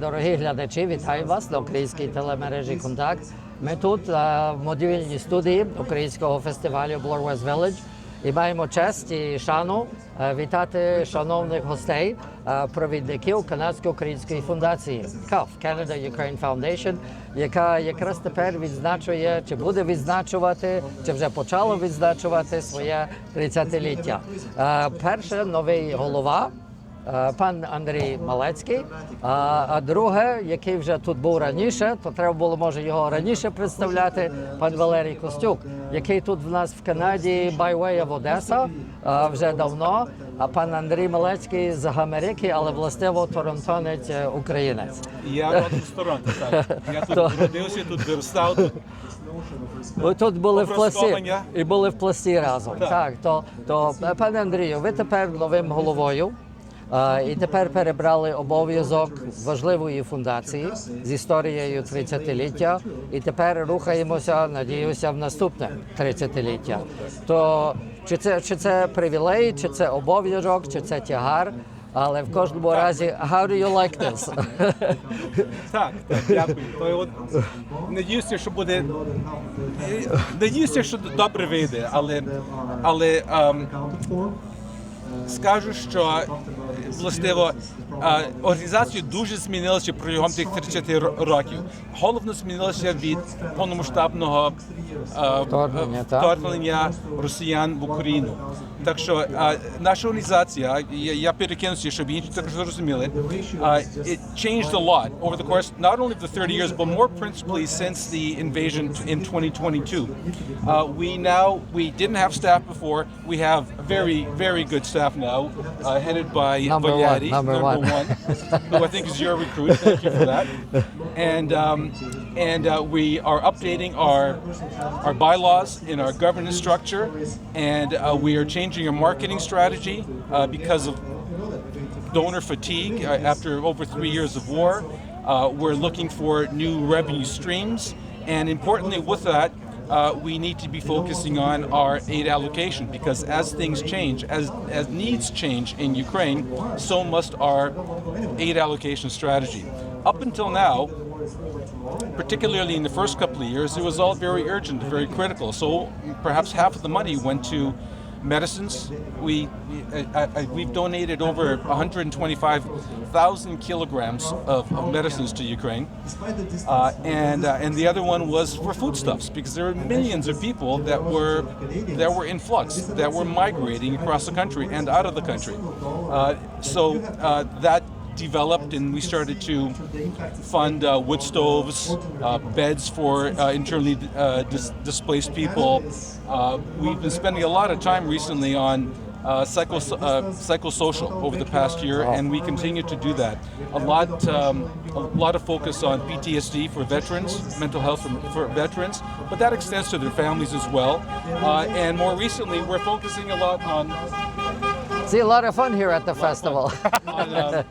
Дорогі глядачі, вітаю вас на українській телемережі Контакт. Ми тут е, в модульній студії українського фестивалю Blur West Village і маємо честь і шану е, вітати шановних гостей, е, провідників канадсько-української фундації CAF – Canada Ukraine Foundation, яка якраз тепер відзначує чи буде відзначувати, чи вже почала відзначувати своє 30-ліття. Е, Перше новий голова. Е, Пан Андрій Малецький, а, а друге, який вже тут був раніше, то треба було може його раніше представляти. Пан Валерій Костюк, який тут в нас в Канаді way of Одеса а, вже давно. А пан Андрій Малецький з Америки, але властиво торонтонець е, українець. Я родом з Торонто, так. Я тут родився, тут виростав. Тут. Ви тут були в пласті і були в пласті разом. Так, Так. то, то е, пане Андрію, ви тепер новим головою. І тепер перебрали обов'язок важливої фундації з історією 30-ліття, і тепер рухаємося, надіюся, в наступне 30-ліття. То чи це чи це привілей, чи це обов'язок, чи це тягар? Але в кожному разі, how do you like this? Так, так, дякую. То от, надіюся, що буде. Надіюся, що добре вийде, але, але ем, скажу, що властиво е, організація дуже змінилася протягом тих 30 ро- років. Головно змінилося від повномасштабного е, Вторгнення, е, так? вторгнення росіян в Україну. Так що е, наша організація, я, я перекинуся, щоб інші також зрозуміли, е, it changed a lot over the course not only of the 30 years, but more principally since the invasion t- in 2022. Uh, we now we didn't have staff before. We have very very good staff now, uh, headed by Number one, Valiati, number one. Who I think is your recruit. Thank you for that. And um, and uh, we are updating our our bylaws in our governance structure, and uh, we are changing our marketing strategy uh, because of donor fatigue uh, after over three years of war. Uh, we're looking for new revenue streams, and importantly, with that, uh, we need to be focusing on our aid allocation because as things change, as as needs change in Ukraine, so must our aid allocation strategy. Up until now, particularly in the first couple of years, it was all very urgent, very critical. So perhaps half of the money went to medicines. We, I, I, we've donated over 125,000 kilograms of, of medicines to Ukraine, uh, and uh, and the other one was for foodstuffs because there were millions of people that were that were in flux, that were migrating across the country and out of the country. Uh, so uh, that developed and we started to fund uh, wood stoves, uh, beds for uh, internally uh, dis- displaced people. Uh, we've been spending a lot of time recently on uh, psycho, uh, psychosocial over the past year, and we continue to do that. A lot, um, a lot of focus on PTSD for veterans, mental health for, for veterans, but that extends to their families as well. Uh, and more recently, we're focusing a lot on See a lot of fun here at the festival. on uh,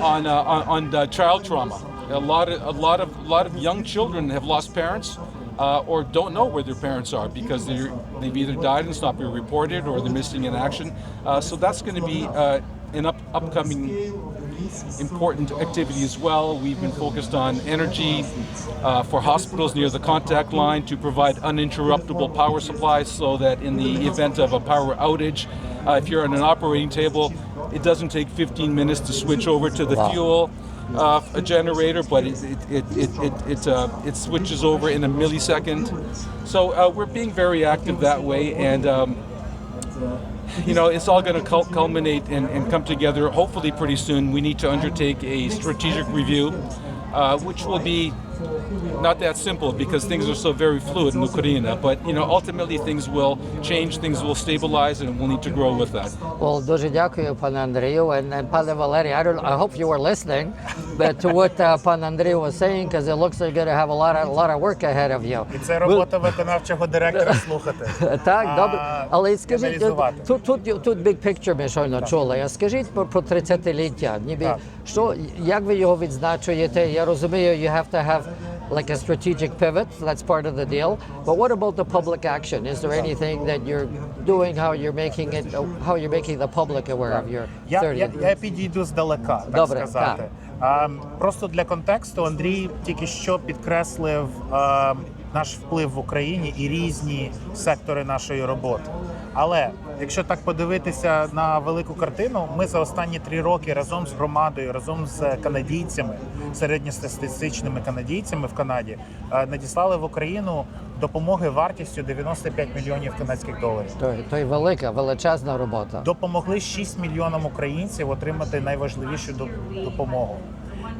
on, uh, on, on uh, child trauma. A lot of a lot of a lot of young children have lost parents. Uh, or don't know where their parents are because they've either died and it's not been reported or they're missing in action. Uh, so that's going to be an up, upcoming important activity as well. We've been focused on energy uh, for hospitals near the contact line to provide uninterruptible power supply so that in the event of a power outage, uh, if you're on an operating table, it doesn't take 15 minutes to switch over to the Wow. fuel uh, a generator, but it it it it it, it, uh, it switches over in a millisecond. So uh, we're being very active that way, and. Um, you know, it's all going to cul- culminate and, and come together hopefully pretty soon. We need to undertake a strategic review, uh, which will be not that simple because things are so very fluid in Ukraine. But, you know, ultimately things will change, things will stabilize, and we'll need to grow with that. Well, дуже дякую, пане Андрію. And, and пане Валерій, I, don't, I hope you were listening but to what uh, пан Андрій was saying, because it looks like you're going to have a lot of, a lot of work ahead of you. І це робота виконавчого директора слухати. Так, добре. Але скажіть, аналізувати. тут, тут, тут big picture ми щойно чули. А скажіть про, про 30-ліття. Ніби, Так. що, як ви його відзначуєте? Я розумію, you have to have like a strategic pivot. That's part of the deal. But what about the public action? Is there anything that you're doing, how you're making it, how you're making the public aware of your Я, 30? я, я підійду здалека, так Добре, сказати. так. А, Просто для контексту Андрій тільки що підкреслив а, наш вплив в Україні і різні сектори нашої роботи. Але якщо так подивитися на велику картину, ми за останні три роки разом з громадою, разом з канадійцями, середньостатистичними канадійцями в Канаді, надіслали в Україну допомоги вартістю 95 мільйонів канадських доларів. То, то й велика, величезна робота. допомогли 6 мільйонам українців отримати найважливішу до- допомогу.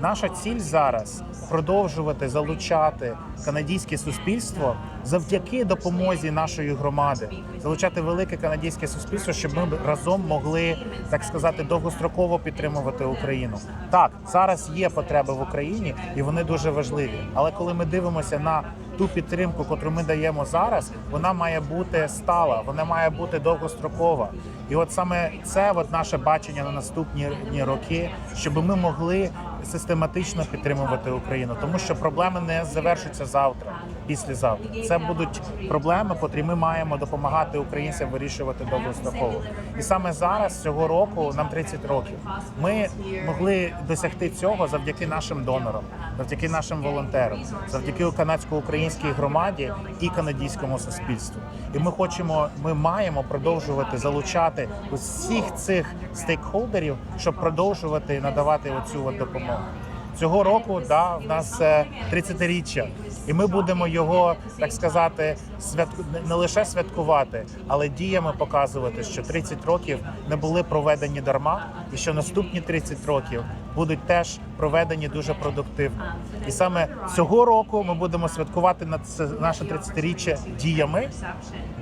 Наша ціль зараз продовжувати залучати канадське суспільство завдяки допомозі нашої громади, залучати велике канадське суспільство, щоб ми разом могли так сказати довгостроково підтримувати Україну. Так, зараз є потреби в Україні, і вони дуже важливі. Але коли ми дивимося на ту підтримку, яку ми даємо зараз, вона має бути стала, вона має бути довгострокова. І от саме це от наше бачення на наступні ні роки, щоб ми могли систематично підтримувати Україну, тому що проблеми не завершаться завтра, післязавтра. Це будуть проблеми, котрі ми маємо допомагати українцям вирішувати довгостроково. І саме зараз цього року нам 30 років. Ми могли досягти цього завдяки нашим донорам, завдяки нашим волонтерам, завдяки канадсько-українській громаді і канадському суспільству. І ми хочемо, ми маємо продовжувати залучати усіх цих стейкхолдерів, щоб продовжувати надавати оцю от допомогу. Цього року да, в нас е, 30-річчя, і ми будемо його, так сказати, святку не- лише святкувати, але діями показувати, що 30 років не були проведені дарма, і що наступні 30 років будуть теж проведені дуже продуктивно. І саме цього року ми будемо святкувати наше 30-річчя діями,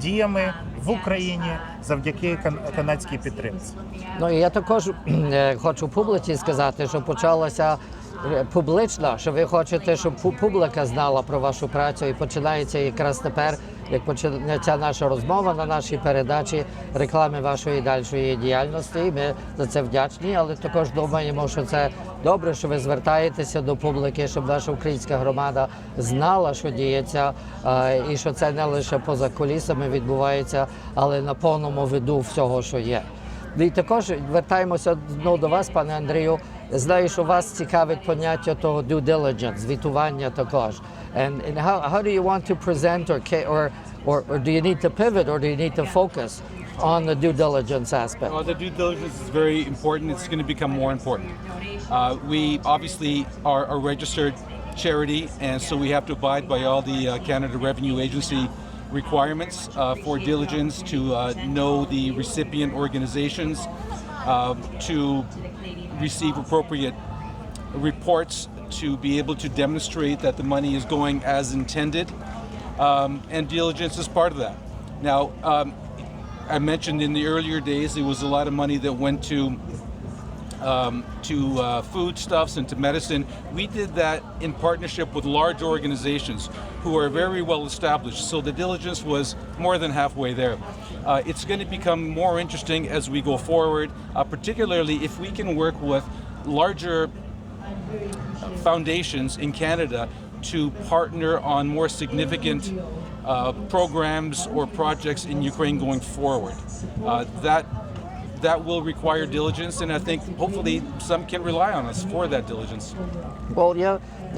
діями в Україні завдяки канадській підтримці. Ну і я також е, хочу публіці сказати, що почалося е, публічно, що ви хочете, щоб пу- публіка знала про вашу працю, і починається якраз тепер, як почнеться наша розмова на нашій передачі реклами вашої дальшої діяльності. Ми за це вдячні, але також думаємо, що це добре, що ви звертаєтеся до публіки, щоб наша українська громада знала, що діється, е, і що це не лише поза кулісами відбувається, але на повному виду всього, що є. І також вертаємося знову до вас, пане Андрію. Знаю, що вас цікавить поняття того due diligence, звітування також. And, and how, how do you want to present or, ca- or, or, or do you need to pivot or do you need to focus on the due diligence aspect? Uh, the due diligence is very important. It's going to become more important. Uh, we obviously are a registered charity, and so we have to abide by all the uh, Canada Revenue Agency requirements uh, for diligence to uh, know the recipient organizations, uh, to receive appropriate reports to be able to demonstrate that the money is going as intended, um, and diligence is part of that. Now, um, I mentioned in the earlier days there was a lot of money that went to um, to uh, foodstuffs and to medicine. We did that in partnership with large organizations who are very well established. So the diligence was more than halfway there. Uh, it's going to become more interesting as we go forward, uh, particularly if we can work with larger foundations in Canada to partner on more significant uh, programs or projects in Ukraine going forward. Uh, that that will require diligence, and I think hopefully some can rely on us for that diligence. Бо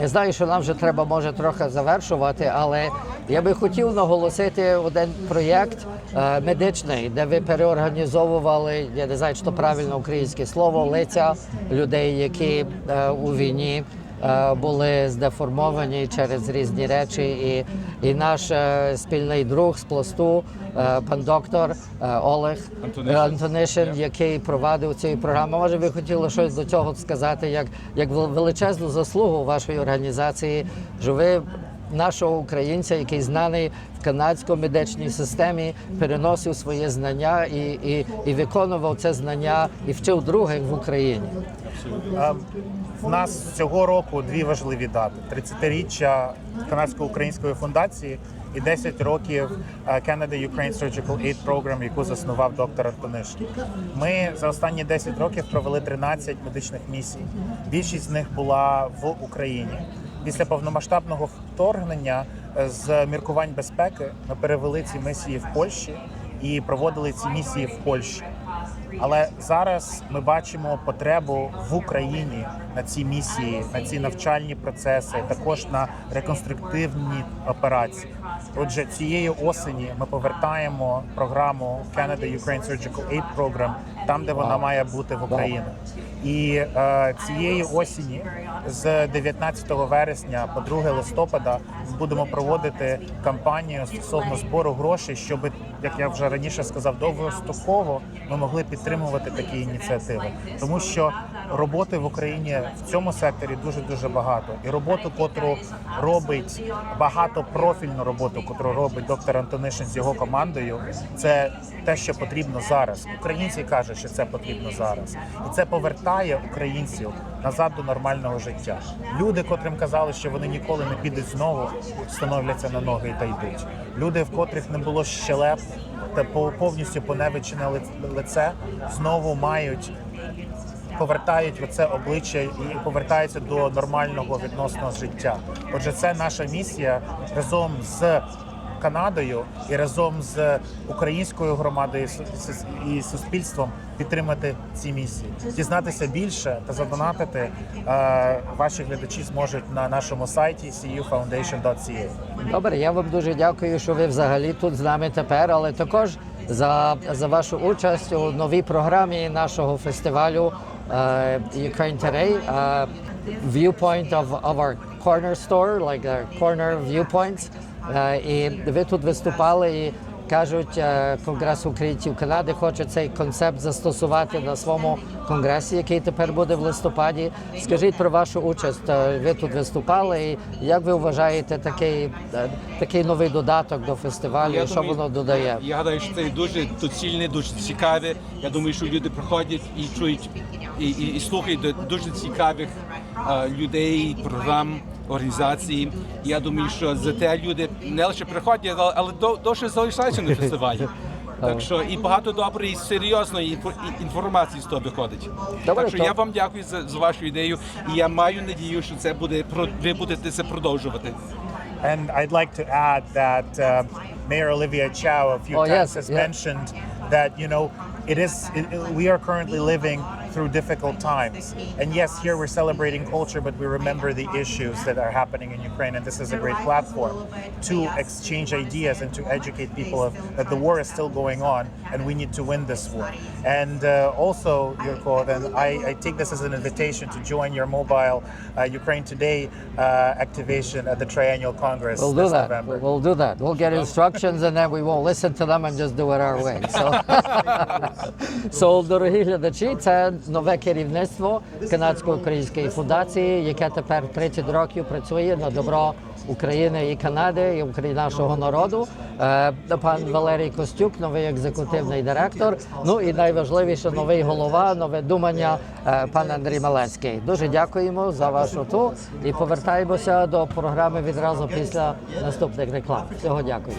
я знаю, що нам вже треба може трохи завершувати, але я би хотів наголосити один проєкт е, медичний, де ви переорганізовували, я не знаю, то правильно українське слово, лиця людей, які е, у війні. Е, Були здеформовані через різні речі, і, і наш е, спільний друг з пласту, е, пан доктор Олег Антонишин. Антонишин, який провадив цю програму. Може, ви хотіли щось до цього сказати, як, як величезну заслугу вашої організації, що ви нашого українця, який знаний в канадсько-медичній системі, переносив своє знання і, і, і виконував це знання і вчив других в Україні. В нас цього року дві важливі дати: 30-річчя канадсько-української фундації і 10 років е, Canada Ukraine Surgical Aid Program, яку заснував доктор Антонишин. Ми за останні 10 років провели 13 медичних місій. Більшість з них була в Україні. Після повномасштабного вторгнення е, з міркувань безпеки ми перевели ці місії в Польщі і проводили ці місії в Польщі. Але зараз ми бачимо потребу в Україні на ці місії, на ці навчальні процеси, також на реконструктивні операції. Отже, цієї осені ми повертаємо програму Canada Ukraine Surgical Aid Program там, де вона має бути в Україну. І е, цієї осені, з 19 вересня по 2 листопада, ми будемо проводити кампанію стосовно збору грошей, щоб, як я вже раніше сказав, довгостроково ми могли підтримувати такі ініціативи, тому що роботи в Україні в цьому секторі дуже дуже багато, і роботу, котру робить багатопрофільну роботу, котру робить доктор Антонишин з його командою, це те, що потрібно зараз. Українці кажуть, що це потрібно зараз, і це повертає українців назад до нормального життя. Люди, котрим казали, що вони ніколи не підуть знову, становляться на ноги та йдуть. Люди, в котрих не було щелеп та по- повністю поневичене лиц- лице, знову мають повертають лице обличчя і повертаються до нормального відносного життя. Отже, це наша місія разом з Канадою і разом з українською громадою і су- су- і суспільством підтримати ці місії, дізнатися більше та задонатити. е, Ваші глядачі зможуть на нашому сайті cufoundation.ca. Добре, я вам дуже дякую, що ви взагалі тут з нами тепер, але також за, за вашу участь у новій програмі нашого фестивалю е, Ukraine Today. е, viewpoint of, of our corner store, like our corner viewpoints. Е, і ви тут виступали і кажуть, е, Конгрес українців Канади хоче цей концепт застосувати на своєму конгресі, який тепер буде в листопаді. Скажіть про вашу участь. Е, Ви тут виступали, і як ви вважаєте такий, такий новий додаток до фестивалю? Я що думаю, воно додає? Я гадаю, що це дуже доцільне, дуже цікаве. Я думаю, що люди приходять і чують і, і, і слухають дуже цікавих людей, програм, організацій. Я думаю, що за те люди не лише приходять, але, але до, довше залишаються на фестивалі. Так що і багато доброї, серйозної інфо- інформації з того виходить. Добре, так що то- я вам дякую за, за вашу ідею, і я маю надію, що це буде про- ви будете це продовжувати. And I'd like to add that uh, Mayor Olivia Chow a few Oh, times yes, has yeah. mentioned that you know it is it- we are currently living through difficult times. And yes, here we're celebrating culture, but we remember the issues that are happening in Ukraine, and this is a great platform to exchange ideas and to educate people of that the war is still going on, and we need to win this war. And uh, also, Yurko, then I, I take this as an invitation to join your mobile uh, Ukraine Today uh, activation at the Triennial Congress We'll do this that. November. We'll do that. We'll get instructions and then we won't listen to them and just do it our way. So, so дорогі глядачі, це нове керівництво канадсько-української фундації, яке тепер 30 років працює на добро України і Канади і України нашого народу. Е, Пан Валерій Костюк, новий екзекутивний директор. Ну і найважливіше новий голова, нове думання е, пан Андрій Малецький. Дуже дякуємо за вашу ту і повертаємося до програми відразу після наступних реклам. Всього дякую.